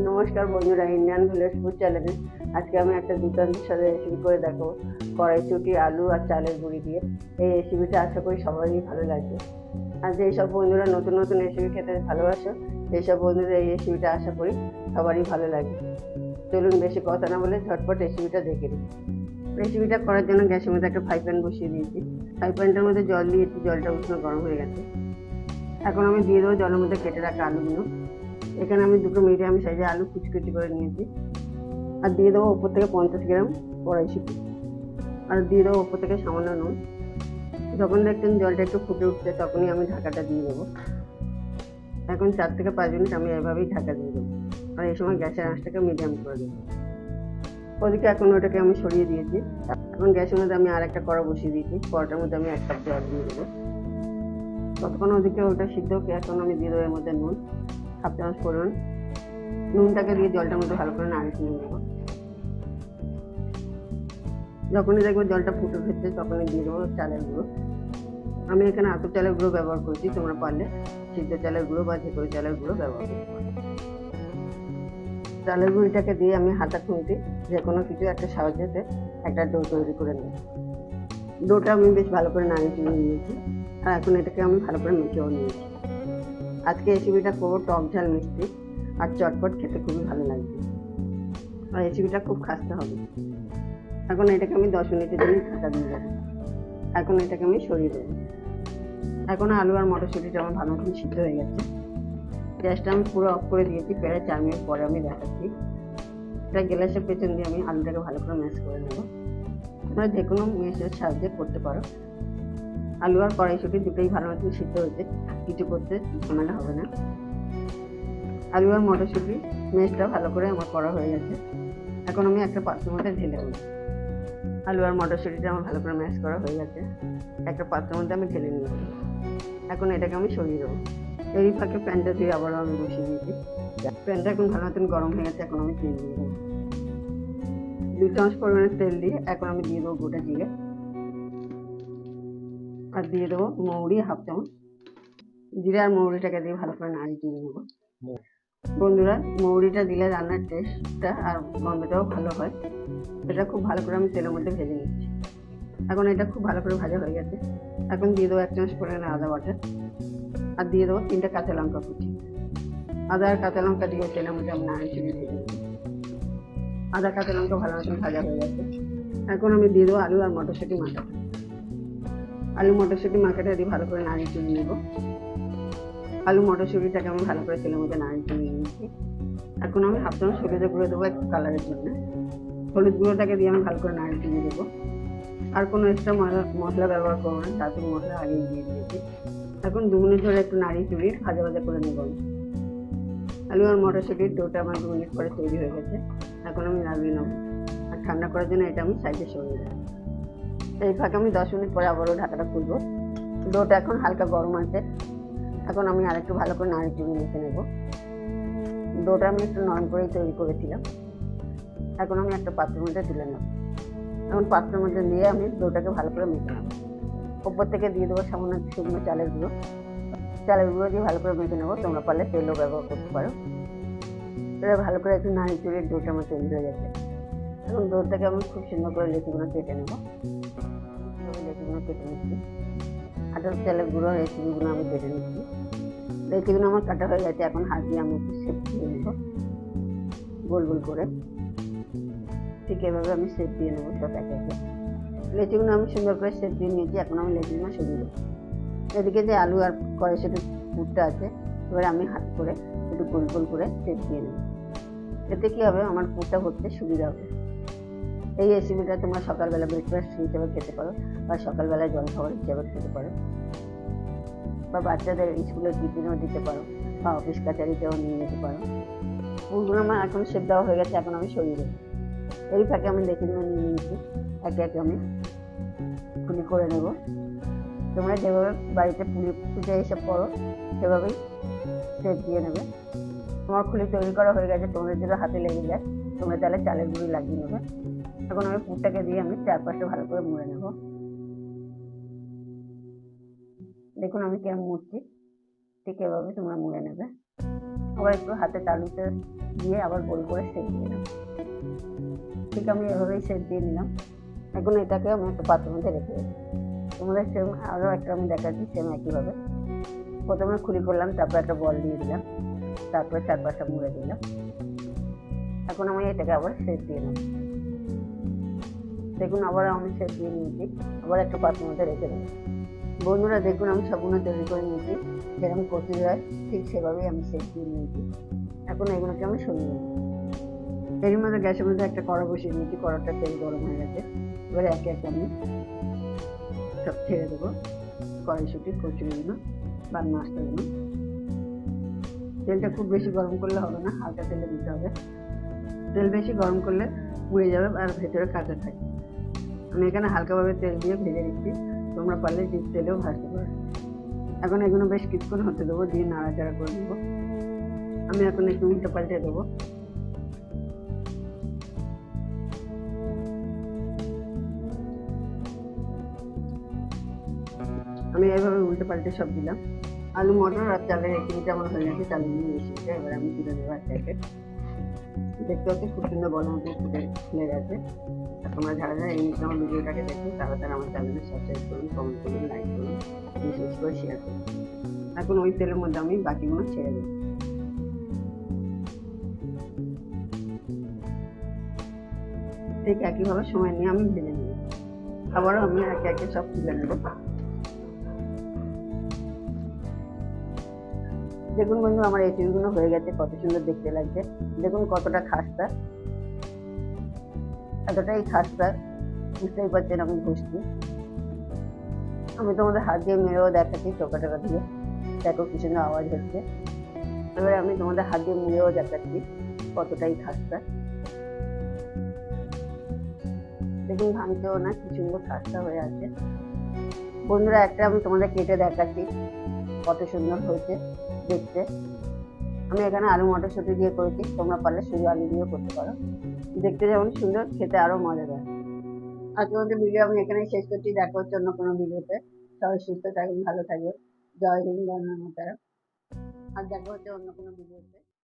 নমস্কার বন্ধুরা Indian village food চ্যানেলে আজকে আমি একটা দুর্দান্ত সাথে রেসিপি করে দেখো, কড়াইশুটি, আলু আর চালের গুঁড়ি দিয়ে। এই রেসিপিটা আশা করি সবারই ভালো লাগবে। আর যেসব বন্ধুরা নতুন নতুন রেসিপি খেতে ভালোবাসো সেইসব বন্ধুরা এই রেসিপিটা আশা করি সবারই ভালো লাগে চলুন বেশি কথা না বলে ঝটপট রেসিপিটা দেখে নিই। রেসিপিটা করার জন্য গ্যাসের মধ্যে একটা ফ্রাই প্যান বসিয়ে দিয়েছি। ফ্রাই প্যানটার মধ্যে জল দিয়ে জলটা উষ্ণ গরম হয়ে গেছে। এখন আমি দিয়ে দেবো জলের মধ্যে কেটে রাখা আলুগুলো। এখানে আমি দুটো মিডিয়াম সাইজে আলু কুচকুচি করে নিয়েছি। আর দিয়ে দেবো ওপর থেকে পঞ্চাশ গ্রাম কড়াইশুটি। আর দিয়ে দেবো ওপর থেকে সামান্য নুন। যখন দেখছেন জলটা একটু ফুটে উঠছে, তখনই আমি ঢাকাটা দিয়ে দেবো। এখন চার থেকে পাঁচ মিনিট আমি এভাবেই ঢাকা দিয়ে দেবো। আর এই সময় গ্যাসের আঁচটাকে মিডিয়াম করে দেবো। ওদিকে এখন ওটাকে আমি সরিয়ে দিয়েছি। এখন গ্যাসের মধ্যে আমি আর একটা কড়া বসিয়ে দিয়েছি। কড়াটার মধ্যে আমি এক কাপ জল দিয়ে দেবো। ততক্ষণ ওদিকে ওটা সিদ্ধ এখন আমি দিয়ে দেবো এর মধ্যে নুন। হাফ চামচ পরিমাণ নুনটাকে দিয়ে জলটার মধ্যে ভালো করে নাড়িয়ে নেব। যখনই দেখব জলটা ফুটে উঠেছে, তখনই দিয়ে দেবো চালের গুঁড়ো। আমি এখানে আতর চালের গুঁড়ো ব্যবহার করছি, তোমরা পারলে সিদ্ধ চালের গুঁড়ো বা যে কোনো চালের গুঁড়ো ব্যবহার করতে পারো। চালের গুঁড়িটাকে দিয়ে আমি হাতা খুঁটি যে কোনো কিছু একটা সাহায্যতে একটা ডো তৈরি করে নেব। ডোটা আমি বেশ ভালো করে নাড়িয়ে নিয়েছি। আর এখন এটাকে আমি ভালো করে মেখেও নিয়েছি। আজকে রেসিপিটা করব টক ঝাল মিষ্টি আর চটপট খেতে খুবই ভালো লাগবে। আর রেসিপিটা খুব খাসতে হবে। এখন এটাকে আমি দশ মিনিটের জন্য ঢাকা দিয়ে দেবো। এখন এটাকে আমি সরিয়ে দেবো। এখন আলু আর মটরশুঁটিটা আমার ভালো মতন সিদ্ধ হয়ে গেছে। গ্যাসটা আমি পুরো অফ করে দিয়েছি, প্রায় চার মিনিট পরে আমি দেখাচ্ছি। এটা গ্যাসের পেছন দিয়ে আমি আলুটাকে ভালো করে ম্যাশ করে নেব। তোমরা যে কোনো মেশের সাহায্যে করতে পারো। আলু আর কড়াইশুটি দুটোই ভালো মতন সিদ্ধ হয়েছে। কিছু করতে ঝামেলা হবে না। আলু আর মটরশুঁটি মেশটা ভালো করে আমার করা হয়ে গেছে। এখন আমি একটা পাত্রের মধ্যে ঢেলে নিই আলু আর মটরশুঁটিটা আমার ভালো করে ম্যাশ করা হয়ে গেছে। একটা পাত্রের মধ্যে আমি ঢেলে নিয়েছি। এখন এটাকে আমি সরিয়ে দেবো। এই ফাঁকে প্যানটা দিয়ে আবারও আমি বসিয়ে দিয়েছি। প্যানটা এখন ভালো মতন গরম হয়ে গেছে, এখন আমি তেল দিয়ে দেবো। দুই চামচ পরিমাণে তেল দিয়ে এখন আমি দিয়ে দেবো গোটা জিরে। আর দিয়ে দেবো মৌরি হাফ চামচ। জিরে আর মৌরিটাকে দিয়ে ভালো করে নাড়িয়ে দিয়ে নেব। বন্ধুরা, মৌরিটা দিলে রান্নার টেস্টটা আর গন্ধটাও ভালো হয়। এটা খুব ভালো করে আমি তেলের মধ্যে ভেজে নিচ্ছি। এখন এটা খুব ভালো করে ভাজা হয়ে গেছে। এখন দিয়ে দেবো এক চামচ পরিমাণে আদা বাটা। আর দিয়ে দেবো তিনটে কাঁচা লঙ্কা কুচি। আদা আর কাঁচা লঙ্কা দিয়ে তেলের মধ্যে আমি নাড়িয়ে চুড়িয়ে ভেজে আদা, কাঁচা লঙ্কা ভালো মতন ভাজা হয়ে গেছে। এখন আমি দিয়ে দেবো আলু আর মটরশুঁটি মাখাটা আলু মটরশুঁটি মাখাটা দিয়ে ভালো করে নাড়িয়ে চুড়িয়ে নেব। আলু মটরশুঁটিটাকে আমি ভালো করে তেলের মধ্যে নাড়িয়ে চুড়িয়ে নিয়েছি এখন আমি হাফ চামচ হলুদের গুঁড়ো দেবো একটু কালারের জন্য। হলুদ গুঁড়োটাকে দিয়ে আমি ভালো করে নাড়িয়ে চুড়িয়ে দেবো। আর কোনো এক্সট্রা মশলা ব্যবহার করব না চাতুর মশলা আগেই দিয়ে দিয়েছি। এখন দু মিনিট ধরে একটু নাড়িয়ে চুড়িয়ে ভাজা ভাজা করে নেব আলু আর মটরশুঁটির ডোটা আমার দু মিনিট পরে তৈরি হয়ে গেছে। এখন আমি নামিয়ে নেব। আর ঠান্ডা করার জন্য এটা আমি সাইডে সরিয়ে দেবো। এই ফাঁকে আমি দশ মিনিট পরে আবারও ঢাকাটা খুলবো। ডোটা এখন হালকা গরম আছে। এখন আমি আরেকটু ভালো করে নাড়ি চুড়ি মেখে নেব। ডোটা আমি একটু নরম করেই তৈরি করেছিলাম। এখন আমি একটা পাত্রের মধ্যে তুলে নেব। এখন পাত্রের মধ্যে দিয়ে আমি ডোটাকে ভালো করে মেখে নেব। ওপর থেকে দিয়ে দেবো সামান্য শুকনো চালের গুঁড়ো। চালের গুঁড়ো দিয়ে ভালো করে মেখে নেব। তোমরা পারলে তেলও ব্যবহার করতে পারো। এটা ভালো করে একটু নাড়ি চুড়ে ডোটা আমার তৈরি হয়ে গেছে। এখন ডোটাকে আমি খুব সুন্দর করে লেচিগুলো কেটে নেব। কেটে নিচ্ছি। আটার চালের গুঁড়ো রেসিপিগুলো আমি কেটে নিচ্ছি। রেসিপিগুলো আমার কাটা হয়ে গেছে, এখন হাত দিয়ে আমি একটু শেপ দিয়ে নেব। গোল গোল করে। ঠিক এভাবে আমি শেপ দিয়ে নেব সব একে একে। লেচিগুলো আমি সুন্দর করে শেপ দিয়ে নিয়েছি, এখন আমি লেচিগুলো সরিয়ে দেবো এদিকে যে আলু আর কড়াইশুটি পুরটা আছে, এবার আমি হাত করে একটু গোল গোল করে সেপ দিয়ে নেব। এতে কী হবে, আমার পুরটা করতে সুবিধা হবে। এই রেসিপিটা তোমরা সকালবেলা ব্রেকফাস্ট হিসেবে খেতে পারো। বা সকালবেলায় জল খাবার হিসেবে খেতে পারো। বা বাচ্চাদের স্কুলের টিফিনও দিতে পারো বা অফিস কাছারিতেও নিয়ে যেতে পারো। ফুলগুলো আমার এখন সেপ দেওয়া হয়ে গেছে, এখন আমি দেবো। এই ফাঁকে আমি দেখে নিয়ে নিয়ে নিয়েছি একে একে আমি ফুলি করে নেব। তোমরা যেভাবে বাড়িতে পুলি পুজো এসব করো, সেভাবেই সেপ দিয়ে নেবে। তোমার খুলি তৈরি করা হয়ে গেছে, তোমাদের যদি হাতে লেগে যায়, তোমরা তাহলে চালের গুঁড়ি লাগিয়ে নেবে। এখন আমি পুরটাকে দিয়ে আমি চারপাশে ভালো করে মুড়ে নেব। দেখুন আমি কেমন মুড়ছি ঠিক এভাবে তোমরা মুড়ে নেবে। আবার একটু হাতে তালুতে দিয়ে আবার গোল করে সেট দিয়ে নেব ঠিক আমি এভাবেই সেট দিয়ে নিলাম। এখন এটাকে আমি একটা পাত্রের মধ্যে রেখে দেবো। তোমাদের সেম আরও একটা আমি দেখাচ্ছি, সেম একইভাবে। প্রথমে খুলি করলাম, তারপর একটা বল দিয়ে দিলাম। তারপরে চারপাশটা মুড়ে দিলাম। এখন আমি এটাকে আবার সেট দিয়ে নেব। দেখুন আবার আমি সেট দিয়ে নিয়েছি। আবার একটা পাত্রের মধ্যে রেখে দেবো। বন্ধুরা দেখুন, আমি সম্পূর্ণ তৈরি করে নিয়েছি। যেরকম করতে হয় ঠিক সেভাবেই আমি সেট দিয়ে নিয়েছি। এখন এগুলোকে আমি সরিয়ে এর মধ্যে গ্যাসের মধ্যে একটা কড়া বসিয়ে নিয়েছি কড়াটা তেল গরম হয়ে গেছে। এবারে একে একে আমি সব ছেড়ে দেবো কড়াইশুটি কচুরিগুলো বা মাছটাগুলো তেলটা খুব বেশি গরম করলে হবে না, হালকা তেলে দিতে হবে। তেল বেশি গরম করলে পুড়ে যাবে আর ভেতরে কাঁচা থাকে আমি এখানে হালকাভাবে তেল দিয়ে ভেজে নিচ্ছি। তোমরা পারলে ডিপ তেলেও ভাজতে পারো। এখন এগুলো বেশ কিছুক্ষণ হতে দেবো, দিয়ে নাড়াচাড়া করে দেবো আমি এখন একটু উল্টে পাল্টে দেবো। আমি এইভাবে উল্টে পাল্টে সব দিলাম। আলু মটর আর চালের রেসিপিটা আমার হয়ে গেছে চাল নিয়ে এসেছে এবার আমি তুলে দেবো একটা একে দেখতে পাচ্ছি খুব সুন্দর মতো ফুটে গেছে। তোমরা যারা যারা এই আমার ভিডিওটাকে দেখো আমার সাবস্ক্রাইব করুন কমেন্ট করুন লাইক করুন বিশেষ করে শেয়ার করুন। এখন ওই তেলের মধ্যে আমি বাকিগুলো ছেড়ে দেবো। ঠিক একইভাবে সময় নিয়ে আমি ভেজে নেব। আবারও আমি একে একে সব তুলে নেব। দেখুন বন্ধু, আমার এই চিড়গুলো হয়ে গেছে, কত সুন্দর দেখতে লাগছে। দেখুন কতটা খাস্তা। এতটাই খাস্তা, বুঝতেই পারছেন আমি ঘুষছি আমি তোমাদের হাত দিয়ে মেরেও দেখাচ্ছি টোকা টোকা দিয়ে। দেখো কি সুন্দর আওয়াজ হচ্ছে। এবারে আমি তোমাদের হাত দিয়ে মুড়েও দেখাচ্ছি কতটাই খাস্তা। দেখুন, ভাঙতেও না, কি সুন্দর খাস্তা হয়ে আছে। বন্ধুরা, একটা আমি তোমাদের কেটে দেখাচ্ছি, কত সুন্দর হয়েছে। দেখতে। আমি এখানে আলু, মটরশুঁটি দিয়ে করেছি। তোমরা পারলে শুধু আলু দিয়েও করতে পারো। দেখতে যেমন সুন্দর, খেতে আরও মজাদার। আর তোমাদের ভিডিও আমি এখানেই শেষ করছি। দেখা হচ্ছে অন্য কোনো ভিডিওতে সবাই সুস্থ থাকবেন ভালো থাকবে জয় হিন্দ আর দেখা হচ্ছে অন্য কোনো ভিডিওতে